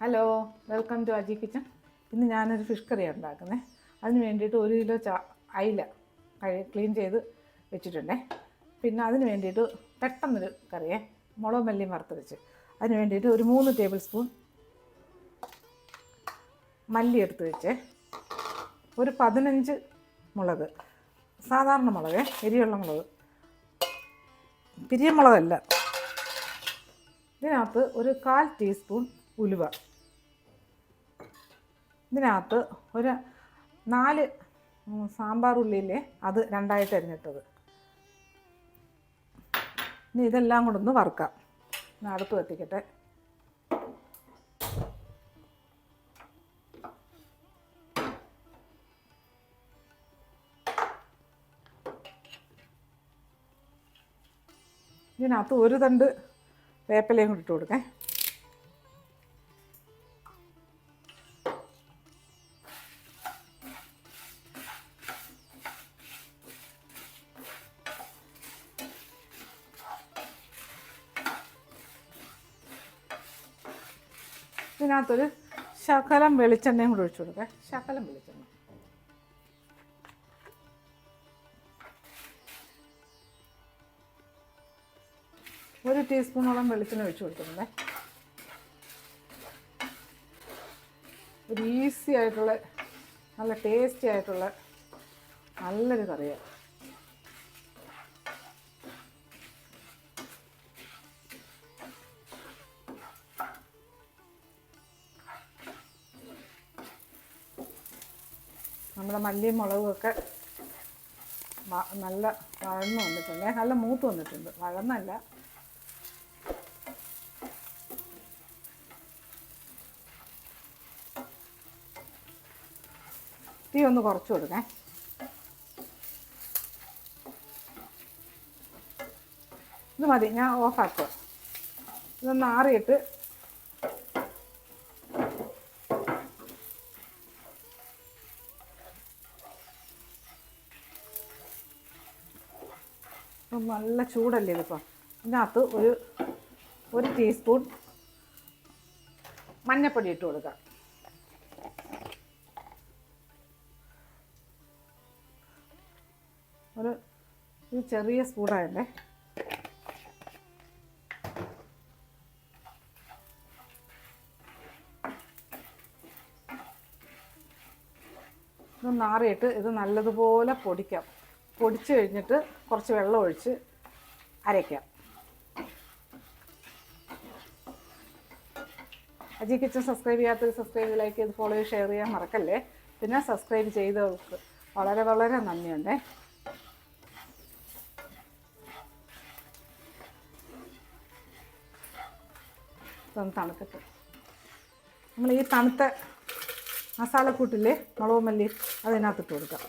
Hello welcome to Aji kitchen ഇന്ന് ഞാനൊരു fish curry ഉണ്ടാക്കുന്നത് അതിന് വേണ്ടിയിട്ട് ഒരു കിലോ ചാ അയില കഴി ക്ലീൻ ചെയ്ത് വെച്ചിട്ടുണ്ടേ. പിന്നെ അതിന് വേണ്ടിയിട്ട് പെട്ടെന്നൊരു കറിയെ മുളക് മല്ലിയും വറുത്ത് വെച്ച് അതിന് വേണ്ടിയിട്ട് ഒരു മൂന്ന് ടേബിൾ സ്പൂൺ മല്ലി എടുത്ത് വെച്ച്. ഒരു പതിനഞ്ച് മുളക് സാധാരണ മുളക് എരിയുള്ള മുളക്. പിരിയമുളകല്ല ഇതിനകത്ത് ഒരു കാൽ ടീസ്പൂൺ ഉലുവ. ഇതിനകത്ത് ഒരു നാല് സാമ്പാർ ഉള്ളിയില്ലേ അത് രണ്ടായിട്ട് അരിഞ്ഞിട്ടത്. ഇനി ഇതെല്ലാം കൂടെ ഒന്ന് വറുക്കാം. അടുത്ത് എത്തിക്കട്ടെ ഇതിനകത്ത് ഒരു തണ്ട് വേപ്പിലയും കൂടി ഇട്ട് കൊടുക്കേ. ഇതിനകത്തൊരു ശകലം വെളിച്ചെണ്ണയും കൂടി ഒഴിച്ചു കൊടുക്കാം. ശകലം വെളിച്ചെണ്ണ. ഒരു ടീസ്പൂണോളം വെളിച്ചെണ്ണ ഒഴിച്ചു കൊടുത്തിട്ടുണ്ടേ. ഒരു ഈസി ആയിട്ടുള്ള നല്ല ടേസ്റ്റി ആയിട്ടുള്ള നല്ലൊരു കറിയാണ് നമ്മുടെ മല്ലിയും മുളകും ഒക്കെ നല്ല വഴന്ന് വന്നിട്ടുണ്ട്. നല്ല മൂത്ത് വന്നിട്ടുണ്ട്. വഴന്നല്ല. തീ ഒന്ന് കുറച്ച് കൊടുക്കേ. ഇത് മതി. ഞാൻ ഓഫാക്കുക ഇതൊന്ന് ആറിയിട്ട് നല്ല ചൂടല്ലേ ഇതിപ്പോൾ ഇതിനകത്ത് ഒരു ഒരു ടീസ്പൂൺ മഞ്ഞൾപ്പൊടി ഇട്ട് കൊടുക്കാം. ഒരു ഒരു ചെറിയ സ്പൂണായല്ലേ ഇത് നാറിയിട്ട് ഇത് നല്ലതുപോലെ പൊടിക്കാം. പൊടിച്ച് കഴിഞ്ഞിട്ട് കുറച്ച് വെള്ളം ഒഴിച്ച് അരയ്ക്കാം. അജി കിച്ചൺ സബ്സ്ക്രൈബ് ചെയ്യാത്തവർ സബ്സ്ക്രൈബ് ലൈക്ക് ചെയ്ത് ഫോളോ ചെയ്ത് ഷെയർ ചെയ്യാൻ മറക്കല്ലേ? പിന്നെ സബ്സ്ക്രൈബ് ചെയ്തവർക്ക് വളരെ വളരെ നന്ദിയുണ്ടേ. ഇതൊന്ന് തണുത്തിട്ട്. നമ്മൾ ഈ തണുത്ത മസാലക്കൂട്ടില്ലേ മുളക് മല്ലി അതിനകത്തിട്ട് കൊടുക്കാം.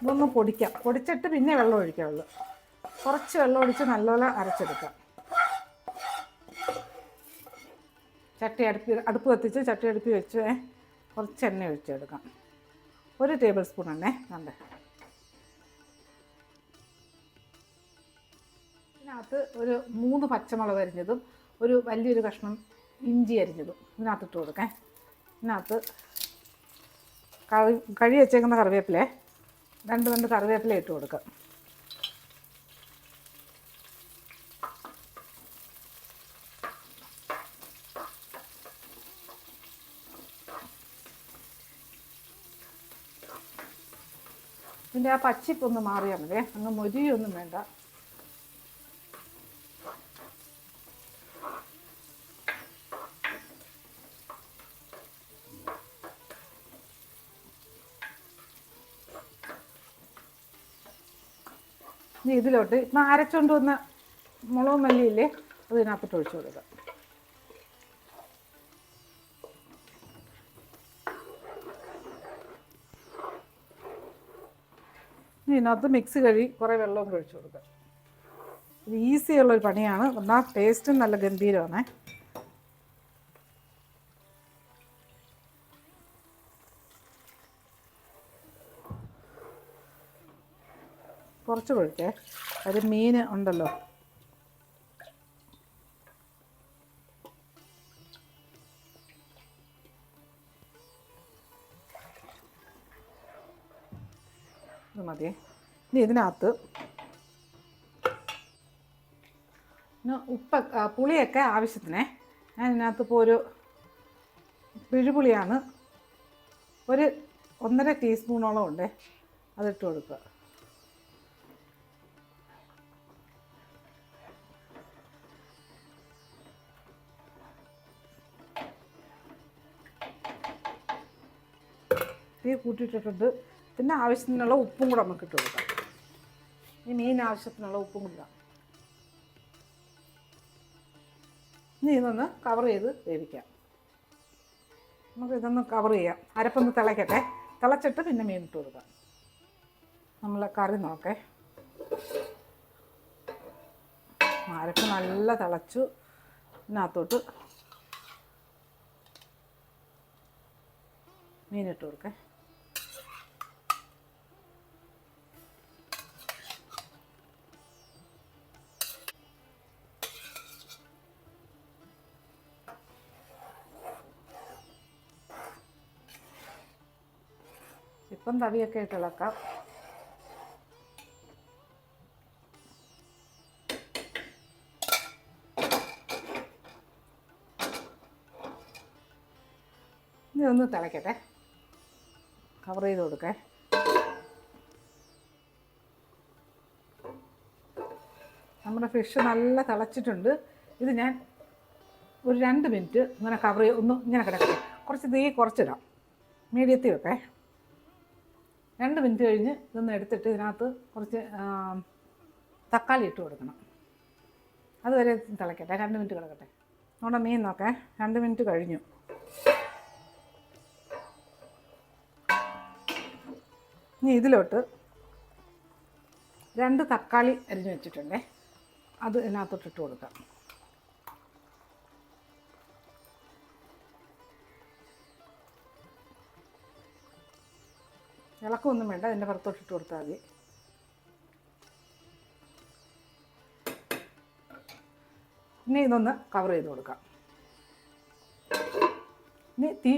ഇതൊന്ന് പൊടിക്കാം. പൊടിച്ചിട്ട് പിന്നെ വെള്ളം ഒഴിക്കാവുള്ളൂ. കുറച്ച് വെള്ളം ഒഴിച്ച് നല്ലപോലെ അരച്ചെടുക്കാം. ചട്ടി അടുപ്പി അടുപ്പ് കത്തിച്ച് ചട്ടി അടുപ്പി വെച്ച് കുറച്ച് എണ്ണ ഒഴിച്ചെടുക്കാം. ഒരു ടേബിൾ സ്പൂൺ എണ്ണ. കണ്ട്? ഇതിനകത്ത് ഒരു മൂന്ന് പച്ചമുളക് അരിഞ്ഞതും ഒരു വലിയൊരു കഷ്ണം ഇഞ്ചി അരിഞ്ഞതും ഇതിനകത്തിട്ട് കൊടുക്കാം. ഇതിനകത്ത് കഴി കഴി വെച്ചേക്കുന്ന കറിവേപ്പില രണ്ട് രണ്ട് കറിവേപ്പില ഇട്ട് കൊടുക്കുക ഇതിന്റെ ആ പച്ചിപ്പൊന്ന് മാറിയാൽ മതി. അങ്ങ് മൊരിയൊന്നും വേണ്ട. ഇതിലോട്ട് ഇപ്പം അരച്ചുകൊണ്ട് വന്ന മുളക് മല്ലിയില്ലേ അത് ഇതിനകത്തോട്ട് ഒഴിച്ചു കൊടുക്കുക ഇതിനകത്ത് മിക്സ് കഴി കുറേ വെള്ളം കൂടെ ഒഴിച്ചു കൊടുക്കുക ഇത് ഈസിയുള്ളൊരു പണിയാണ്. എന്നാൽ ടേസ്റ്റും നല്ല ഗംഭീരമാണേ. കുറച്ച് കൊഴുക്കേ അത് മീൻ ഉണ്ടല്ലോ. ഇത് മതി. ഇനി ഇതിനകത്ത് ഉപ്പ പുളിയൊക്കെ ആവശ്യത്തിന്. ഞാൻ ഇതിനകത്ത് ഇപ്പോൾ ഒരു പിഴുപുളിയാണ്. ഒരു ഒന്നര ടീസ്പൂണോളം ഉണ്ട്. അതിട്ട് കൊടുക്കുക. തീ കൂട്ടിയിട്ടിട്ടുണ്ട്. പിന്നെ ആവശ്യത്തിനുള്ള ഉപ്പും കൂടെ നമുക്ക് ഇട്ട് കൊടുക്കാം. ഈ മീൻ ആവശ്യത്തിനുള്ള ഉപ്പും കൊടുക്കാം ഇനി ഇതൊന്ന് കവർ ചെയ്ത് വേവിക്കാം. നമുക്ക് ഇതൊന്ന് കവർ ചെയ്യാം. അരപ്പൊന്ന് തിളയ്ക്കട്ടെ തിളച്ചിട്ട് പിന്നെ മീൻ ഇട്ട് കൊടുക്കാം. നമ്മൾ കറി നോക്കേ. അരപ്പ് നല്ല തിളച്ചു. ഇതിനകത്തോട്ട് മീനിട്ട് കൊടുക്കേ. ഇപ്പം തവിയൊക്കെ ഇട്ട് ഇളക്കാം. ഇനി ഒന്ന് തിളയ്ക്കട്ടെ കവർ ചെയ്ത് കൊടുക്കേ. നമ്മുടെ ഫിഷ് നല്ല തിളച്ചിട്ടുണ്ട്. ഇത് ഞാൻ ഒരു രണ്ട് മിനിറ്റ് ഇങ്ങനെ കവർ ഒന്ന് ഇങ്ങനെ കിടക്കട്ടെ. കുറച്ച് തീ കുറച്ചിടാം. മീഡിയത്തിൽ വെക്കേ. രണ്ട് മിനിറ്റ് കഴിഞ്ഞ് ഇതൊന്ന് എടുത്തിട്ട് ഇതിനകത്ത് കുറച്ച് തക്കാളി ഇട്ട് കൊടുക്കണം. അതുവരെ തിളക്കട്ടെ. രണ്ട് മിനിറ്റ് കിടക്കട്ടെ. നമ്മുടെ മീൻ നോക്കേ. രണ്ട് മിനിറ്റ് കഴിഞ്ഞു. ഇനി ഇതിലോട്ട് രണ്ട് തക്കാളി അരിഞ്ഞു വെച്ചിട്ടുണ്ടേ. അത് ഇതിനകത്തോട്ട് ഇട്ട് കൊടുക്കാം. ഇളക്കമൊന്നും വേണ്ട അതിന്റെ പുറത്തോട്ട് ഇട്ട് കൊടുത്താൽ മതി. ഇനി ഇതൊന്ന് കവർ ചെയ്ത് കൊടുക്കാം. ഇനി തീ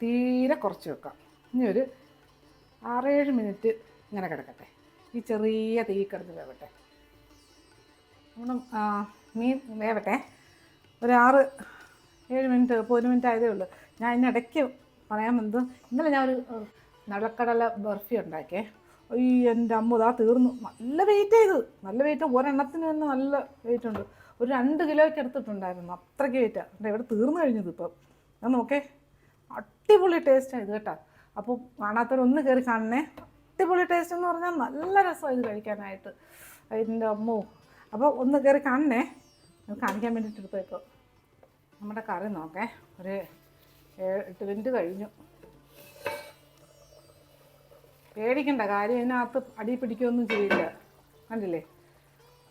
തീരെ കുറച്ച് വെക്കാം. ഇനി ഒരു ആറേഴ് മിനിറ്റ് ഇങ്ങനെ കിടക്കട്ടെ. ഈ ചെറിയ തീ കിടന്ന് വേവട്ടെ. നമ്മൾ മീൻ വേവട്ടെ. ഒരു ആറ് ഏഴ് മിനിറ്റ് ഇപ്പോൾ ഒരു മിനിറ്റ് ആയതേ ഉള്ളൂ. ഞാൻ ഇതിനിടയ്ക്ക് പറയാൻ വന്നത് ഇന്നലെ ഞാൻ ഒരു നടക്കടല ബർഫി ഉണ്ടാക്കിയേ അയ്യോ എന്റെ അമ്മ ഇതാ തീർന്നു. നല്ല വെയിറ്റ് ചെയ്ത് നല്ല വെയിറ്റ് ഒരെണ്ണത്തിന് തന്നെ നല്ല വെയിറ്റ് ഉണ്ട്. ഒരു രണ്ട് കിലോയ്ക്ക് എടുത്തിട്ടുണ്ടായിരുന്നു. അത്രയ്ക്ക് വെയിറ്റാണ് എന്റെ ഇവിടെ തീർന്നു കഴിഞ്ഞത് ഇപ്പം. ഞാൻ നോക്കേ. അടിപൊളി ടേസ്റ്റാണ് ഇത് കേട്ടോ. അപ്പോൾ കാണാത്തവരൊന്ന് കയറി കാണണേ. അടിപൊളി ടേസ്റ്റ് എന്ന് പറഞ്ഞാൽ നല്ല രസമാണ് ഇത് കഴിക്കാനായിട്ട്. അതിന്റെ അമ്മോ. അപ്പോൾ ഒന്ന് കയറി കാണണേ. കാണിക്കാൻ വേണ്ടിയിട്ട് എടുത്തേക്കോ നമ്മുടെ കറി നോക്കേ. ഒരു എട്ട് മിനിറ്റ് കഴിഞ്ഞു. പേടിക്കണ്ട കാര്യം ഇതിനകത്ത് അടി പിടിക്കുകയൊന്നും ചെയ്യില്ല. കണ്ടില്ലേ?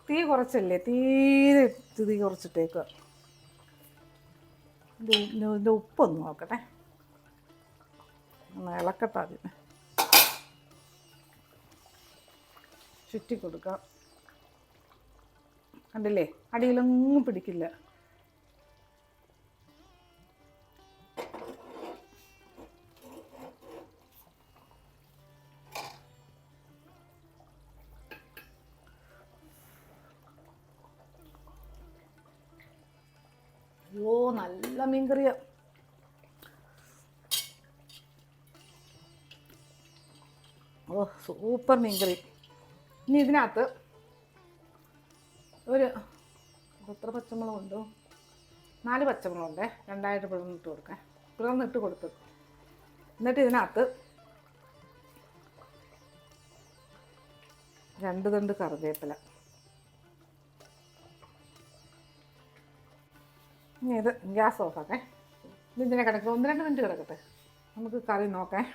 തീ കുറച്ചല്ലേ? തീരെ തീ കുറച്ചിട്ടേക്കുക ഇത് ഇതിന്റെ ഉപ്പൊന്ന് നോക്കട്ടെ. ഒന്ന് ഇളക്കട്ടെ അതിന്. ചുറ്റി കൊടുക്കാം കണ്ടില്ലേ? അടിയിലൊന്നും പിടിക്കില്ല. നല്ല മീൻകറിയ. ഓ സൂപ്പർ മീൻകറി. ഇനി ഇതിനകത്ത് ഒരു എത്ര പച്ചമുളകുണ്ടോ? നാല് പച്ചമുളകുണ്ടേ. രണ്ടായിട്ട് പിളർന്നിട്ട് കൊടുക്കാം. പിളർന്നിട്ട് കൊടുത്തു. എന്നിട്ട് ഇതിനകത്ത് രണ്ട് തണ്ട് കറിവേപ്പില. ഇനി ഇത് ഗ്യാസ് ഓഫാക്കേ. ഇതിങ്ങനെ കിടക്കും ഒന്ന് രണ്ട് മിനിറ്റ് കിടക്കട്ടെ. നമുക്ക് കറി നോക്കാം.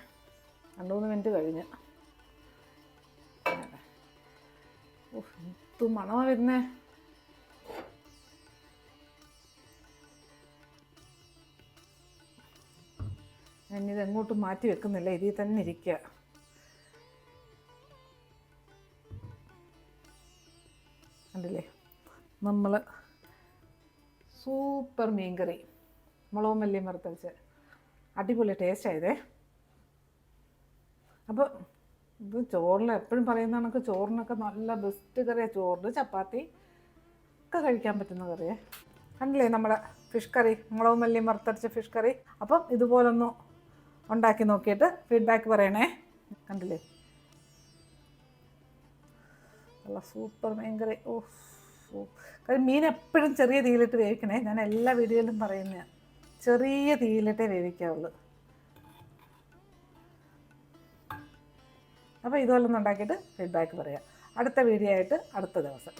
രണ്ട് മൂന്ന് മിനിറ്റ് കഴിഞ്ഞ്. ഓഹ് എന്തു മണമാ വരുന്നേ. ഞാനിത് എങ്ങോട്ടും മാറ്റി വെക്കുന്നില്ല ഇതിൽ തന്നെ ഇരിക്കുക. കണ്ടില്ലേ? നമ്മൾ സൂപ്പർ മീൻകറി. മുളകും മല്ലിയും വറുത്തരച്ച് അടിപൊളി ടേസ്റ്റ് ആയതേ. അപ്പോൾ ഇത് ചോറിൽ എപ്പോഴും പറയുന്ന കണക്ക് ചോറിനൊക്കെ നല്ല ബെസ്റ്റ് കറിയാണ് ചോറിന് ചപ്പാത്തി ഒക്കെ കഴിക്കാൻ പറ്റുന്ന കറിയേ. കണ്ടില്ലേ നമ്മളെ ഫിഷ് കറി മുളകും മല്ലിയും വറുത്തരച്ച ഫിഷ് കറി അപ്പം ഇതുപോലൊന്ന് ഉണ്ടാക്കി നോക്കിയിട്ട് ഫീഡ്ബാക്ക് പറയണേ. കണ്ടില്ലേ? നല്ല സൂപ്പർ മീൻ കറി ഓ സൂ കാര്യം മീൻ എപ്പോഴും ചെറിയ തീയിലിട്ട് വേവിക്കണേ. ഞാൻ എല്ലാ വീഡിയോയിലും പറയുന്ന ചെറിയ തീയിലിട്ടേ വേവിക്കാവുള്ളൂ. അപ്പോൾ ഇതുപോലൊന്നും ഉണ്ടാക്കിയിട്ട് ഫീഡ്ബാക്ക് പറയാം. അടുത്ത വീഡിയോ ആയിട്ട് അടുത്ത ദിവസം.